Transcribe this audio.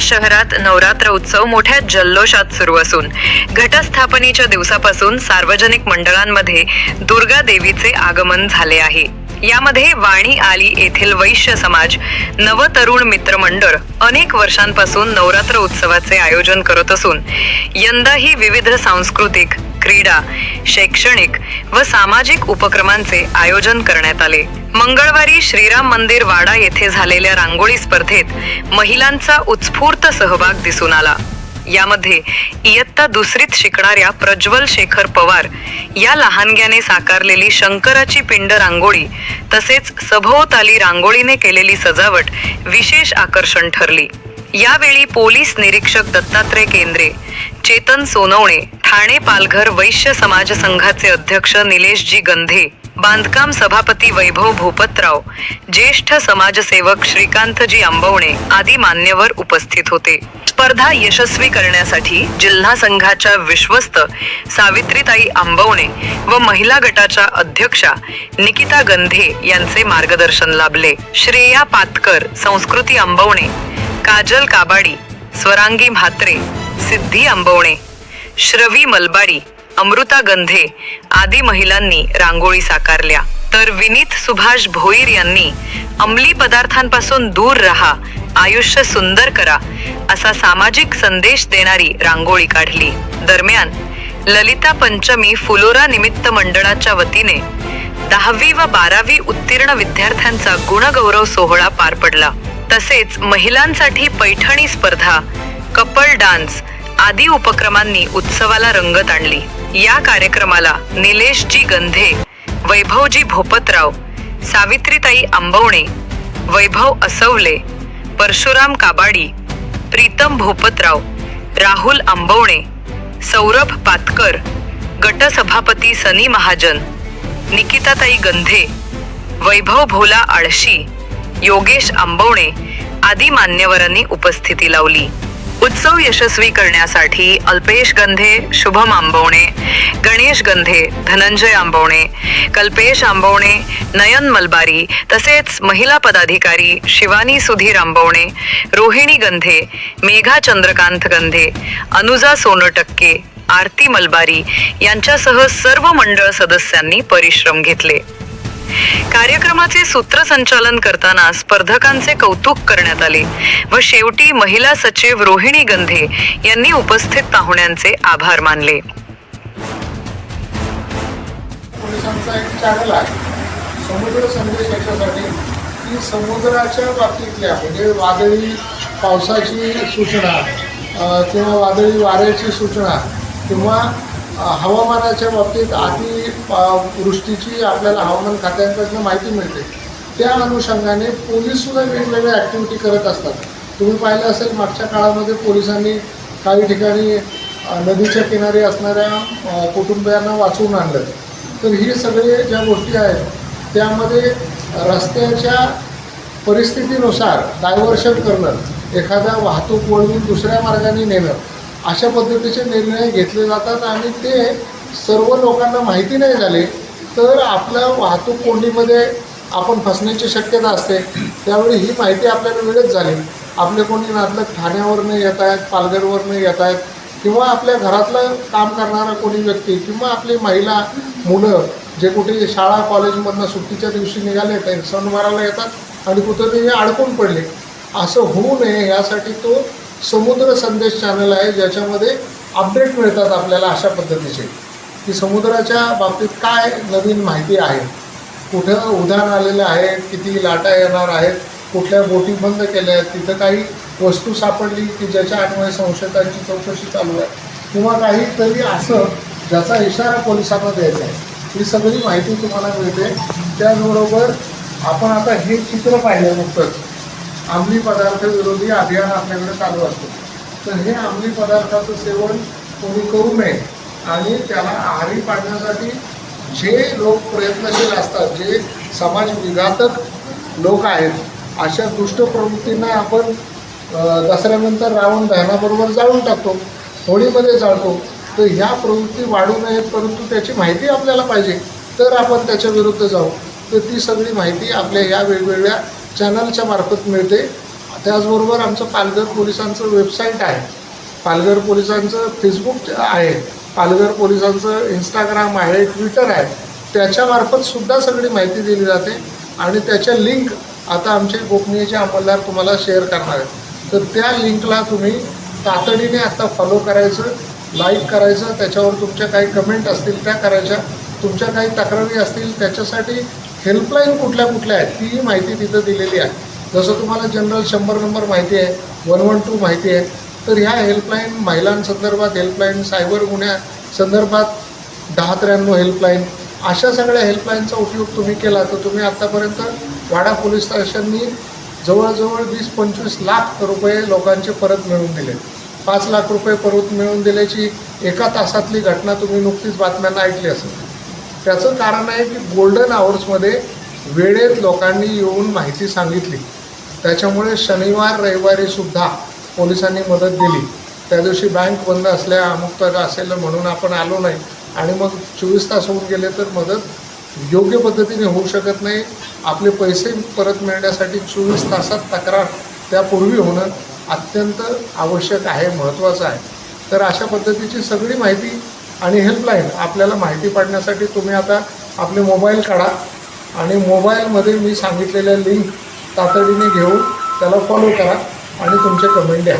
शहरात नवरात्र उत्सव मोठ्या जल्लोषात सुरू असून घटस्थापनेच्या दिवसापासून सार्वजनिक मंडळांमध्ये दुर्गा देवीचे आगमन झाले आहे. यामध्ये वाणी आली येथील वैश्य समाज नवतरुण मित्रमंडळ अनेक वर्षांपासून नवरात्र उत्सवाचे आयोजन करत असून यंदाही विविध सांस्कृतिक क्रीडा शैक्षणिक व सामाजिक उपक्रमांचे आयोजन करण्यात आले. मंगळवारी श्रीराम मंदिर वाडा येथे झालेल्या रांगोळी स्पर्धेत महिलांचा उत्स्फूर्त सहभाग दिसून आला. यामध्ये इयत्ता दुसरीत शिकणाऱ्या प्रज्वल शेखर पवार या लहानग्याने साकारलेली शंकराची पिंड रांगोळी तसेच सभोवताली रांगोळीने केलेली सजावट विशेष आकर्षण ठरली. यावेळी पोलीस निरीक्षक दत्तात्रय केंद्रे चेतन सोनवणे ठाणे पालघर वैश्य समाज संघाचे अध्यक्ष निलेशजी गंधे बांधकाम सभापती वैभव भूपतराव ज्येष्ठ समाजसेवक श्रीकांतजी आंबवणे आदी मान्यवर उपस्थित होते. स्पर्धा यशस्वी करण्यासाठी जिल्हा संघाच्या विश्वस्त सावित्रीताई आंबवणे व महिला गटाच्या अध्यक्षा निकिता गंधे यांचे मार्गदर्शन लाभले. श्रेया पातकर संस्कृती आंबवणे काजल काबाडी स्वरांगी म्हात्रे सिद्धी आंबवणे श्रवी मलबाडी अमृता गंधे आदी महिलांनी रांगोळी साकारल्या. तर विनीत सुभाष भोईर यांनी अंमली पदार्थांपासून दूर राहा आयुष्य सुंदर करा असा सामाजिक संदेश देणारी रांगोळी काढली. दरम्यान ललिता पंचमी फुलोरा निमित्त मंडळाच्या वतीने दहावी व बारावी उत्तीर्ण विद्यार्थ्यांचा गुणगौरव सोहळा पार पडला. तसेच महिलांसाठी पैठणी स्पर्धा कपल डान्स आदी उपक्रमांनी उत्सवाला रंगत आणली. या कार्यक्रमाला निलेशजी गंधे वैभवजी भोपतराव सावित्रीताई आंबवणे वैभव असवले परशुराम काबाडी प्रीतम भोपतराव राहुल आंबवणे सौरभ पातकर गटसभापती सनी महाजन निकिताताई गंधे वैभव भोला आळशी योगेश आंबवणे आदी मान्यवरांनी उपस्थिती लावली. उत्सव यशस्वी करण्यासाठी अल्पेश गंधे शुभम आंबवणे गणेश गंधे धनंजय आंबवणे कल्पेश आंबवणे नयन मलबारी तसेच महिला पदाधिकारी शिवानी सुधीर आंबवणे रोहिणी गंधे मेघा चंद्रकांत गंधे अनुजा सोनटक्के आरती मलबारी यांच्यासह सर्व मंडळ सदस्यांनी परिश्रम घेतले. कार्यक्रमाचे सूत्रसंचालन करताना स्पर्धकांचे कौतुक करण्यात आले व शेवटी महिला सचिव रोहिणी गंधे यांनी उपस्थित पाहुण्यांचे आभार मानले. समुद्र संदेश याच्यासाठी. की समुद्राच्या बाबतीतल्या म्हणजे वादळी पावसाची सूचना किंवा वादळी वाऱ्याची सूचना किंवा हवामानाच्या बाबतीत अति पा- वृष्टीची आपल्याला हवामान खात्यांकडनं माहिती मिळते. त्या अनुषंगाने पोलीससुद्धा वेगवेगळ्या ॲक्टिव्हिटी करत असतात. तुम्ही पाहिलं असेल मागच्या काळामध्ये पोलिसांनी काही ठिकाणी नदीच्या किनारी असणाऱ्या कुटुंबियांना वाचवून आणलं. तर ही सगळे ज्या गोष्टी आहेत त्यामध्ये रस्त्याच्या परिस्थितीनुसार डायव्हर्शन करणं एखादा वाहतूक वळवून दुसऱ्या मार्गाने नेणं अशा पद्धतीचे निर्णय घेतले जातात आणि ते सर्व लोकांना माहिती नाही झाले तर आपल्या वाहतूक कोंडीमध्ये आपण फसण्याची शक्यता असते. त्यावेळी ही माहिती आपल्याला वेळच झाली. आपले कोणी नातलग ठाण्यावरनं येत आहेत पालघरवरनं येत आहेत किंवा आपल्या घरातलं काम करणारा कोणी व्यक्ती किंवा आपली महिला मुलं जे कुठे शाळा कॉलेजमधनं सुट्टीच्या दिवशी निघाले ते सणवाराला येतात आणि कुठेतरी अडकून पडले. असं होऊ नये यासाठी तो समुद्र संदेश चॅनल आहे ज्याच्यामध्ये अपडेट मिळतात आपल्याला अशा पद्धतीचे. की समुद्राच्या बाबतीत काय नवीन माहिती आहे? कुठं उधाण आलेलं आहे? किती लाटा येणार आहेत? कुठल्या बोटी बंद केल्या आहेत? तिथं काही वस्तू सापडली की ज्याच्या अन्वये संशयितांची चौकशी चालू आहे? किंवा काहीतरी असं ज्याचा इशारा पोलिसांना द्यायचा आहे? ही सगळी माहिती तुम्हाला मिळते. त्याचबरोबर आपण आता हे चित्र पाहिलं नुकतंच. अंमली पदार्थ विरोधी अभियान आपल्याकडे चालू असतो. तर हे अंमली पदार्थाचं सेवन कोणी करू नये आणि त्याला आहारी पाडण्यासाठी जे लोक प्रयत्नशील असतात जे समाज विघातक लोक आहेत अशा दुष्ट प्रवृत्तींना आपण दसऱ्यानंतर रावण दहनाबरोबर जाळून टाकतो होळीमध्ये जाळतो तर ह्या प्रवृत्ती वाढू नयेत परंतु त्याची माहिती आपल्याला पाहिजे तर आपण त्याच्या विरुद्ध जाऊ. तर ती सगळी माहिती आपल्या या वेगवेगळ्या चॅनलच्या मार्फत मिळते. त्याचबरोबर आमचं पालघर पोलिसांचं वेबसाईट आहे. पालघर पोलिसांचं फेसबुक आहे. पालघर पोलिसांचं इंस्टाग्राम आहे ट्विटर आहे त्याच्यामार्फत सुद्धा सगळी माहिती दिली जाते आणि त्याच्या लिंक आता आमचे गोपनीयचे अंमलदार तुम्हाला शेअर करणार आहेत. तर त्या लिंकला तुम्ही तातडीने आता फॉलो करायचं लाईक करायचं त्याच्यावर तुमच्या काही कमेंट असतील त्या करायच्या. तुमच्या काही तक्रारी असतील त्याच्यासाठी हेल्पलाईन कुठल्या कुठल्या आहेत तीही माहिती तिथं दिलेली आहे. जसं तुम्हाला जनरल शंभर नंबर माहिती आहे वन वन टू माहिती आहे तर ह्या हेल्पलाईन महिलांसंदर्भात हेल्पलाईन सायबर गुन्ह्या संदर्भात दहा त्र्याण्णव हेल्पलाईन अशा सगळ्या हेल्पलाईनचा उपयोग तुम्ही केला तर तुम्ही आत्तापर्यंत वाडा पोलीस स्टेशननी जवळजवळ वीस पंचवीस लाख रुपये लोकांचे परत मिळवून दिले. पाच लाख रुपये परत मिळवून दिल्याची एका तासातली घटना तुम्ही नुकतीच बातम्यांना ऐकली असेल. त्याचं कारण आहे की गोल्डन आवर्समध्ये वेळेत लोकांनी येऊन माहिती सांगितली. त्याच्यामुळे शनिवार रविवारी सुद्धा पोलिसांनी मदत दिली. त्या दिवशी बँक बंद असल्या अमुक तर असेल म्हणून आपण आलो नाही. आणि मग चोवीस तास होऊन गेले तर मदत योग्य पद्धतीने होऊ शकत नाही. आपले पैसे परत मिळण्यासाठी चोवीस तासात तक्रार त्यापूर्वी होणं अत्यंत आवश्यक आहे महत्त्वाचं आहे. तर अशा पद्धतीची सगळी माहिती आणि हेल्पलाईन आपल्याला माहिती पाडण्यासाठी तुम्ही आता आपले मोबाईल काढा. आणि मोबाईलमध्ये मी सांगितलेल्या लिंक तातडीने घेऊन त्याला फॉलो करा. आणि तुमचे कमेंट द्या.